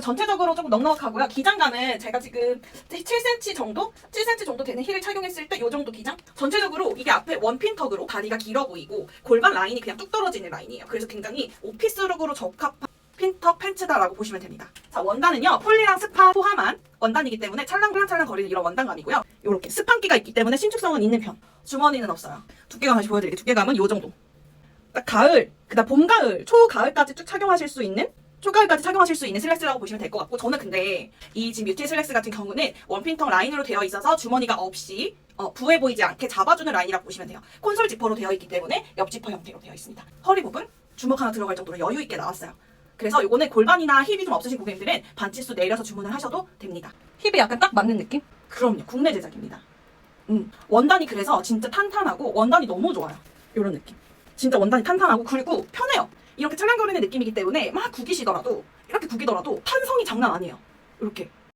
전체적으로 조금 넉넉하고요. 기장감은 제가 지금 7cm 정도? 7cm 정도 되는 힐을 착용했을 때 이 정도 기장? 전체적으로 이게 앞에 원핀턱으로 다리가 길어 보이고 골반 라인이 그냥 뚝 떨어지는 라인이에요. 그래서 굉장히 오피스룩으로 적합한 핀턱 팬츠다라고 보시면 됩니다. 자, 원단은요. 폴리랑 스판 포함한 원단이기 때문에 찰랑찰랑 거리는 이런 원단감이고요. 이렇게 스판기가 있기 때문에 신축성은 있는 편. 주머니는 없어요. 두께감 다시 보여드릴게요. 두께감은 이 정도. 딱 가을, 그다음 봄, 가을, 초 가을까지 쭉 착용하실 수 있는 초가을까지 착용하실 수 있는 슬랙스라고 보시면 될 것 같고 저는 근데 이 지금 뮤티 슬랙스 같은 경우는 원핀턱 라인으로 되어 있어서 주머니가 없이 어, 부해 보이지 않게 잡아주는 라인이라고 보시면 돼요. 콘솔 지퍼로 되어 있기 때문에 옆 지퍼 형태로 되어 있습니다. 허리 부분 주먹 하나 들어갈 정도로 여유 있게 나왔어요. 그래서 요거는 골반이나 힙이 좀 없으신 고객님들은 반치수 내려서 주문을 하셔도 됩니다. 힙이 약간 딱 맞는 느낌? 그럼요. 국내 제작입니다. 음, 원단이 그래서 진짜 탄탄하고 원단이 너무 좋아요. 이런 느낌. 진짜 원단이 탄탄하고 그리고 편해요. 이렇게 찰랑거리는 느낌이기 때문에 막 구기시더라도 이렇게 구기더라도 탄성이 장난 아니에요. 이렇게